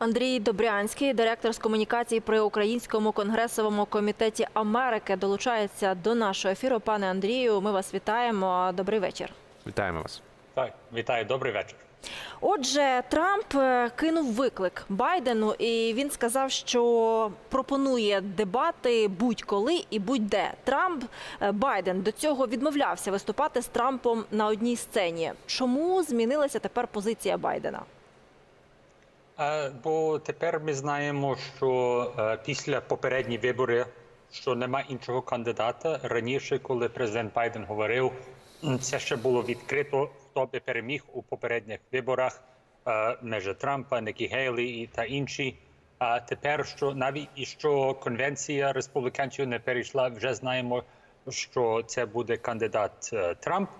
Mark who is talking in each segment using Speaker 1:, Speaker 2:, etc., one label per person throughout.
Speaker 1: Андрій Добрянський, директор з комунікації при Українському конгресовому комітеті Америки, долучається до нашого ефіру. Пане Андрію, ми вас вітаємо. Добрий вечір.
Speaker 2: Вітаємо вас.
Speaker 3: Так, вітаю, добрий вечір.
Speaker 1: Отже, Трамп е, кинув виклик Байдену, і він сказав, що пропонує дебати будь-коли і будь-де. Трамп е, Байден до цього відмовлявся виступати з Трампом на одній сцені. Чому змінилася тепер позиція Байдена?
Speaker 3: Е, Бо тепер ми знаємо, що е, після попередніх виборів, що нема іншого кандидата. Раніше, коли президент Байден говорив, це ще було відкрито, хто би переміг у попередніх виборах між Трампа, Нікі Гейлі та інші. А тепер, що навіть і що конвенція республіканців не перейшла, вже знаємо, що це буде кандидат е, Трамп.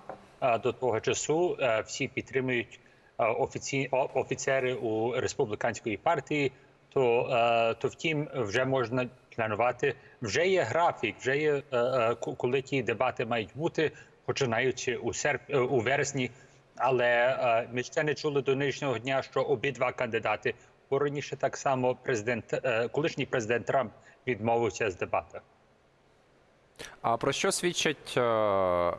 Speaker 3: До того часу всі підтримують офіці... офіцери у республіканської партії, то, е, то втім вже можна планувати. Вже є графік, вже є е, е, коли ті дебати мають бути, починаючи у серп... е, у вересні. Але е, ми ще не чули до нинішнього дня, що обидва кандидати, бо раніше так само президент, е, колишній президент Трамп відмовився з дебатів.
Speaker 2: А про що свідчать е,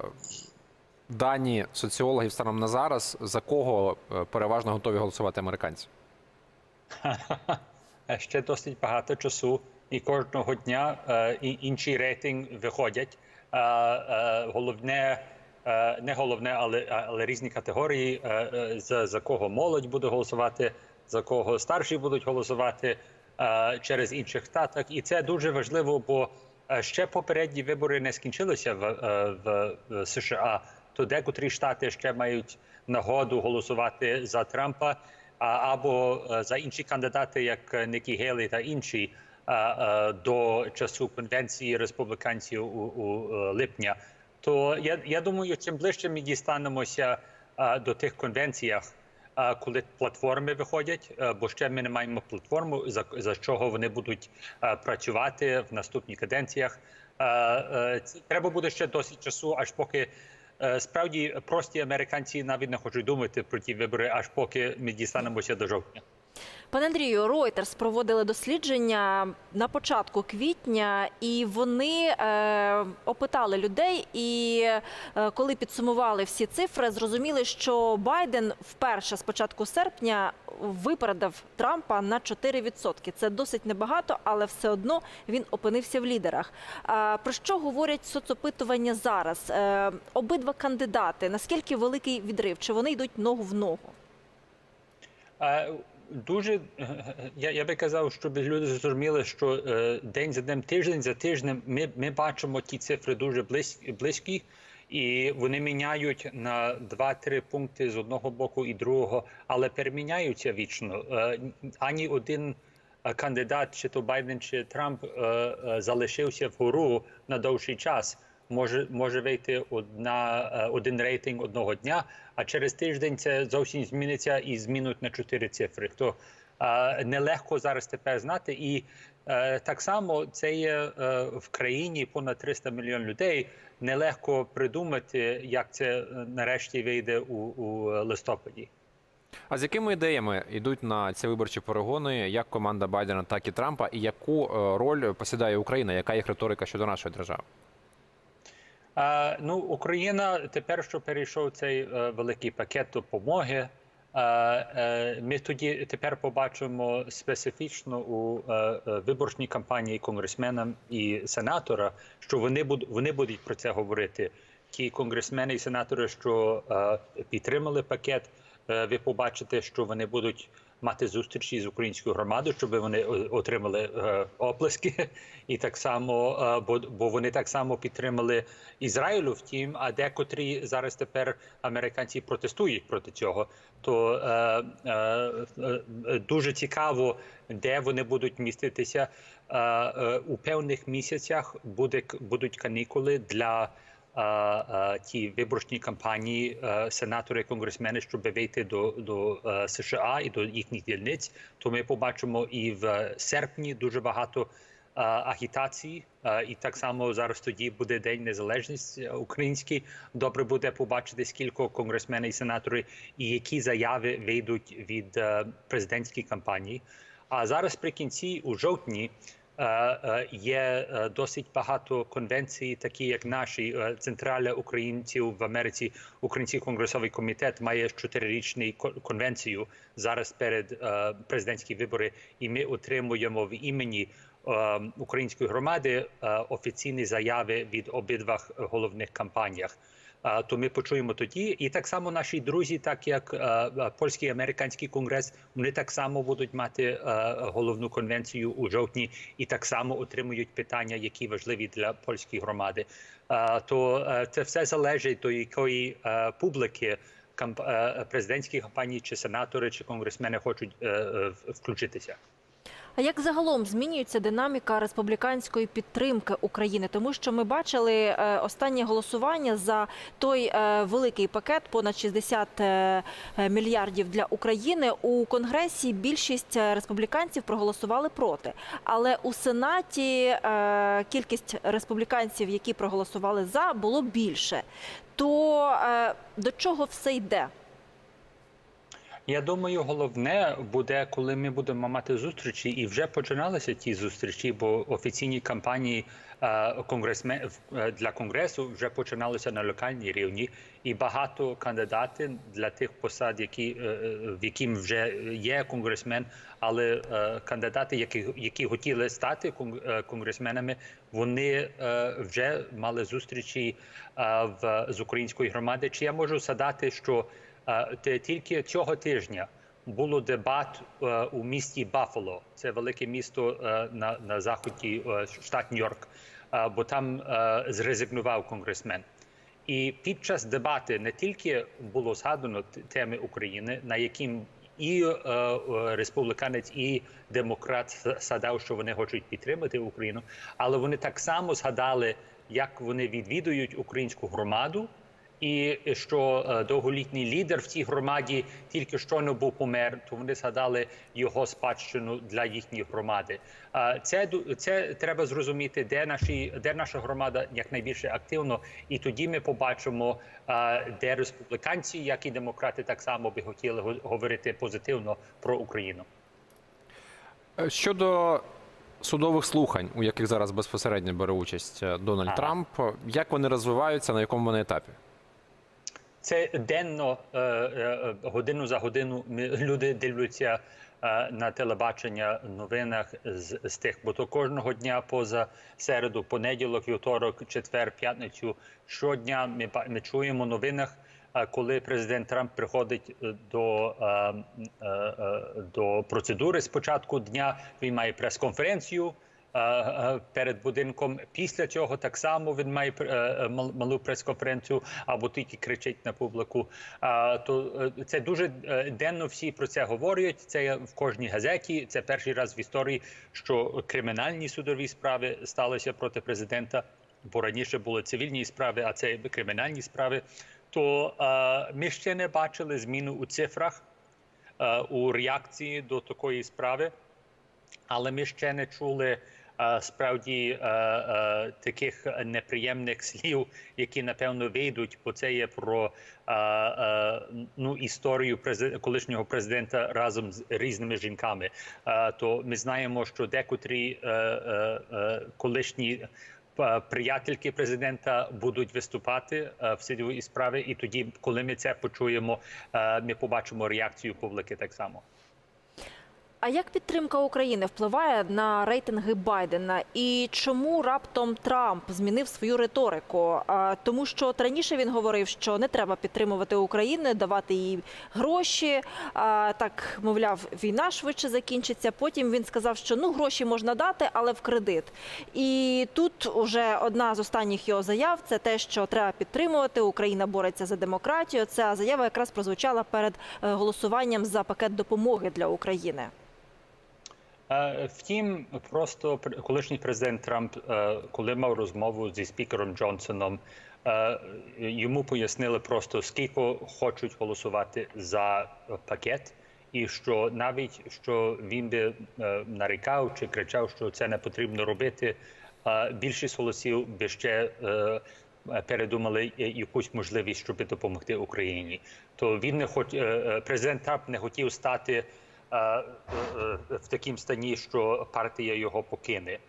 Speaker 2: дані соціологів станом на зараз, за кого е, переважно готові голосувати американці?
Speaker 3: Ще досить багато часу, і кожного дня е, інші рейтинги виходять. Е, головне, не головне, але, але різні категорії, за, за кого молодь буде голосувати, за кого старші будуть голосувати через інших штатах. І це дуже важливо, бо ще попередні вибори не скінчилися в, в, в США. То декотрі штати ще мають нагоду голосувати за Трампа або е, за інші кандидати, як Нікі Гейлі та інші, е, е, до часу конвенції республіканців у, у липня. То я, я думаю, чим ближче ми дістанемося до тих конвенціях, е, коли платформи виходять, бо ще ми не маємо платформу, за, за чого вони будуть працювати в наступних каденціях. Треба буде ще досить часу, аж поки. Е, Справді прості американці навіть не хочуть думати про ті вибори, аж поки ми дістанемося до жовтня.
Speaker 1: Пане Андрію, Reuters проводили дослідження на початку квітня, і вони е, опитали людей. І е, коли підсумували всі цифри, зрозуміли, що Байден вперше з початку серпня випередив Трампа на 4%. Це досить небагато, але все одно він опинився в лідерах. Про що говорять соцопитування зараз? Е, обидва кандидати. Наскільки великий відрив? Чи вони йдуть ногу в ногу?
Speaker 3: Дуже я, я би казав, щоб люди зрозуміли, що е, день за днем, тиждень за тижнем ми, ми бачимо ті цифри дуже близькі, близькі, і вони міняють на 2-3 пункти з одного боку і другого, але переміняються вічно. Е, ані один е, кандидат, чи то Байден, чи Трамп, е, залишився вгору на довший час. Може, може вийти одна, один рейтинг одного дня, а через тиждень це зовсім зміниться і змінуть на чотири цифри. То е, нелегко зараз тепер знати. І так само це є е, в країні понад 300 мільйонів людей. Нелегко придумати, як це е, нарешті вийде у, у листопаді.
Speaker 2: А з якими ідеями йдуть на ці виборчі перегони, як команда Байдена, так і Трампа, і яку е, роль посідає Україна? Яка їх риторика щодо нашої держави?
Speaker 3: Е, ну, Україна тепер, що перейшов цей е, великий пакет допомоги. Е, Ми тоді тепер побачимо специфічно у е, е, виборчній кампанії конгресменам і сенатора, що вони будуть вони будуть про це говорити. Ті конгресмени і сенатори, що підтримали пакет, ви побачите, що вони будуть мати зустрічі з українською громадою, щоб вони отримали е, оплески, і так само, е, бо, бо вони так само підтримали Ізраїлю. Втім, а декотрі зараз тепер американці протестують проти цього. То е, е, е, дуже цікаво, де вони будуть міститися. Е, е, у певних місяцях буде будуть канікули для ті виборчні кампанії е, сенатори, конгресмени, щоб вийти до, до е, США і до їхніх дільниць. То ми побачимо і в серпні дуже багато е, агітації, і так само зараз тоді буде День Незалежності український. Добре буде побачити, скільки конгресменів і сенаторів і які заяви вийдуть від президентської кампанії. А зараз при кінці у жовтні. Е, е, Є е, досить багато конвенцій, такі як наші Центральна українців в Америці. Український конгресовий комітет має чотирирічну конвенцію зараз перед президентські вибори, і ми отримуємо в імені української громади офіційні заяви від обидвах головних кампаніях. То ми почуємо тоді, і так само наші друзі, так як е, е, польський і американський конгрес, вони так само будуть мати е, головну конвенцію у жовтні, і так само отримують питання, які важливі для польської громади. То це все залежить до якої публіки президентські кампанії, чи сенатори, чи конгресмени хочуть включитися.
Speaker 1: А як загалом змінюється динаміка республіканської підтримки України? Тому що ми бачили е, останнє голосування за той е, великий пакет понад 60 е, мільярдів для України. У конгресі більшість республіканців проголосували проти, але у сенаті кількість республіканців, які проголосували за, було більше. То до чого все йде?
Speaker 3: Я думаю, головне буде, коли ми будемо мати зустрічі, і вже починалися ті зустрічі, бо офіційні кампанії е, конгресме е, для конгресу вже починалися на локальній рівні, і багато кандидатів для тих посад, які е, в яким вже є конгресмен, але кандидати, які які хотіли стати кон- конгресменами, вони вже мали зустрічі в з української громади. Чи я можу згадати, що Тільки цього тижня було дебат е, у місті Баффало. Це велике місто е, на, на заході е, штат Нью-Йорк, бо там зрезигнував конгресмен. І під час дебати не тільки було згадано теми України, на яким і республіканець, і демократ с- згадав, що вони хочуть підтримати Україну, але вони так само згадали, як вони відвідують українську громаду, і що е, довголітній лідер в цій громаді тільки щойно був помер, то вони згадали його спадщину для їхньої громади. Е, Це це треба зрозуміти, де наші де наша громада якнайбільше активно, і тоді ми побачимо, е, де республіканці, як і демократи, так само би хотіли го- говорити позитивно про Україну.
Speaker 2: Щодо судових слухань, у яких зараз безпосередньо бере участь Дональд
Speaker 3: Ага.
Speaker 2: Трамп, як вони розвиваються, на якому вони етапі?
Speaker 3: Це денно е, е, годину за годину люди дивляться е, на телебачення новинах з, з тих, бо то кожного дня поза середу, понеділок, вівторок, четвер, п'ятницю. Щодня ми ми чуємо новинах, е, коли президент Трамп приходить е, до, е, е, е, до процедури спочатку дня. Він має прес-конференцію е, е, перед будинком. Після цього так само він має е, е, малу прес-конференцію або тільки кричить на публіку. То е, це дуже денно всі про це говорять. Це в кожній газеті. Це перший раз в історії, що кримінальні судові справи сталися проти президента. Бо раніше були цивільні справи, а це кримінальні справи. То ми ще не бачили зміну у цифрах у реакції до такої справи але ми ще не чули справді е, е, таких неприємних слів, які напевно вийдуть, бо це є про е, ну історію колишнього президента разом з різними жінками. То ми знаємо, що декотрі колишні. Приятельки президента будуть виступати в судовій справі, і тоді, коли ми це почуємо, ми побачимо реакцію публіки так само.
Speaker 1: А як підтримка України впливає на рейтинги Байдена? І чому раптом Трамп змінив свою риторику? Тому що от раніше він говорив, що не треба підтримувати Україну, давати їй гроші. Так, мовляв, війна швидше закінчиться. Потім він сказав, що ну гроші можна дати, але в кредит. І тут уже одна з останніх його заяв це те, що треба підтримувати. Україна бореться за демократію. Ця заява якраз прозвучала перед е, голосуванням за пакет допомоги для України.
Speaker 3: Е, Втім, просто пр- колишній президент Трамп, е, коли мав розмову зі спікером Джонсоном, е, йому пояснили просто скільки хочуть голосувати за пакет, і що навіть що він би нарікав чи кричав, що це не потрібно робити, більшість голосів би ще передумали якусь можливість, щоб допомогти Україні. То він не хоч президент Трамп не хотів стати в такому стані, що партія його покине.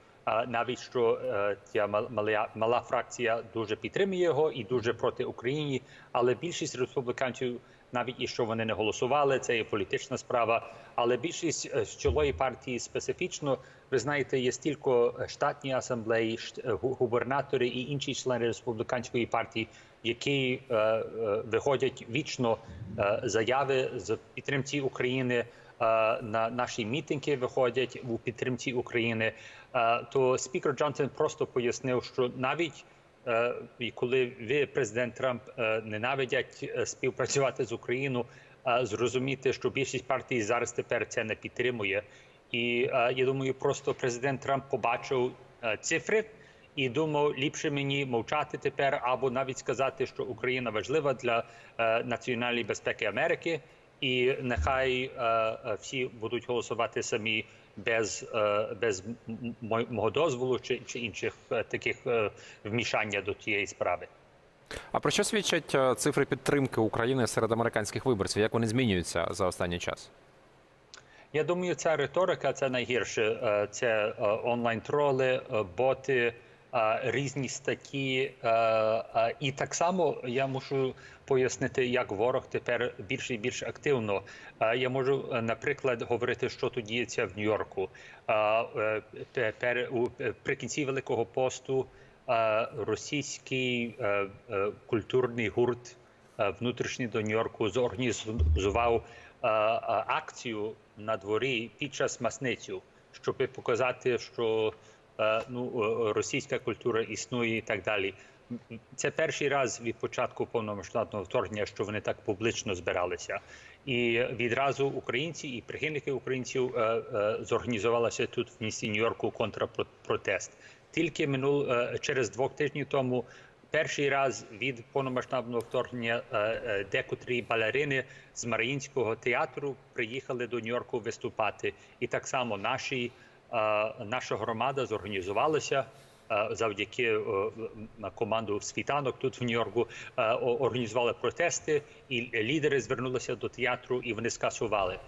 Speaker 3: Навіть що е, ця мал- мала, мала фракція дуже підтримує його і дуже проти України, але більшість республіканців, навіть і що вони не голосували, це є політична справа. Але більшість е, з чолої партії специфічно, ви знаєте, є стільки штатні асамблеї, е, губернатори і інші члени республіканської партії, які е, е, виходять вічно е, заяви з підтримці України. Е, На наші мітинги виходять у підтримці України. Е, То спікер Джонсон просто пояснив, що навіть е, коли ви, президент Трамп, ненавидять співпрацювати з Україною, зрозуміти, що більшість партій зараз тепер це не підтримує. І я думаю, просто президент Трамп побачив цифри і думав, ліпше мені мовчати тепер, або навіть сказати, що Україна важлива для е, національної безпеки Америки, і нехай е, е, всі будуть голосувати самі без, е, без мого дозволу чи, чи інших таких вмішання до тієї справи.
Speaker 2: А про що свідчать цифри підтримки України серед американських виборців? Як вони змінюються за останній час?
Speaker 3: Я думаю, ця риторика це найгірше. Це онлайн-троли, боти, різні статті. І так само я можу пояснити, як ворог тепер більш і більш активно. Я можу, наприклад, говорити, що тут діється в Нью-Йорку. Е, е, при кінці Великого посту російський е, культурний гурт внутрішній до Нью-Йорку зорганізував акцію на дворі під час масницю, щоб показати, що ну, е, російська культура існує і так далі. Це перший раз від початку повномасштабного вторгнення, що вони так публічно збиралися. І відразу українці і прихильники українців е, е, зорганізувалися тут в місті Нью-Йорку контрпротест. Тільки минул е, через двох тижнів тому перший раз від повномасштабного вторгнення е, е, декотрі балерини з Маріїнського театру приїхали до Нью-Йорку виступати. І так само наші, е, наша громада зорганізувалася. Завдяки команду світанок тут в Нью-Йорку організували протести, і лідери звернулися до театру, і вони скасували.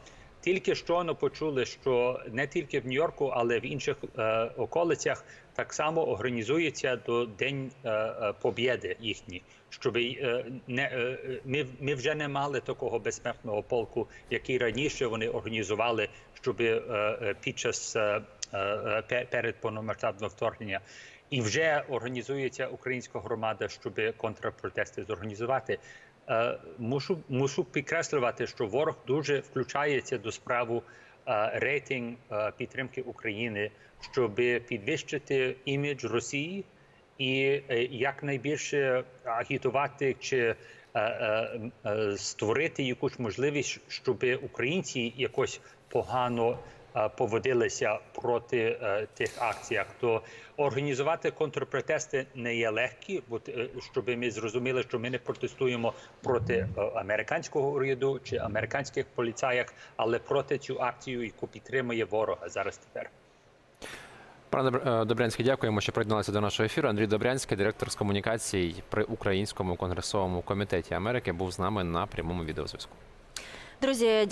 Speaker 3: Тільки щойно почули, що не тільки в Нью-Йорку, але в інших е, околицях так само організується до День е, е, Побєди їхні. Щоб не ми, ми вже не мали такого безсмертного полку, який раніше вони організували, щоб під час перед повномасштабного вторгнення. І вже організується українська громада, щоб контрпротести зорганізувати. Е, Мушу мушу підкреслювати, що ворог дуже включається до справу е, рейтинг е, підтримки України, щоб підвищити імідж Росії і е, якнайбільше агітувати чи е, е, е, створити якусь можливість, щоб українці якось погано е, поводилися проти е, тих акціях. То організувати контрпротести не є легкі, бо е, щоб ми зрозуміли, що ми не протестуємо проти е, американського уряду чи американських поліцаїв, але проти цю акцію, яку підтримує ворога зараз тепер.
Speaker 2: Пане Добр- е, Добрянський, дякуємо, що приєдналися до нашого ефіру. Андрій Добрянський, директор з комунікацій при Українському конгресовому комітеті Америки, був з нами на прямому відеозв'язку.
Speaker 1: Друзі,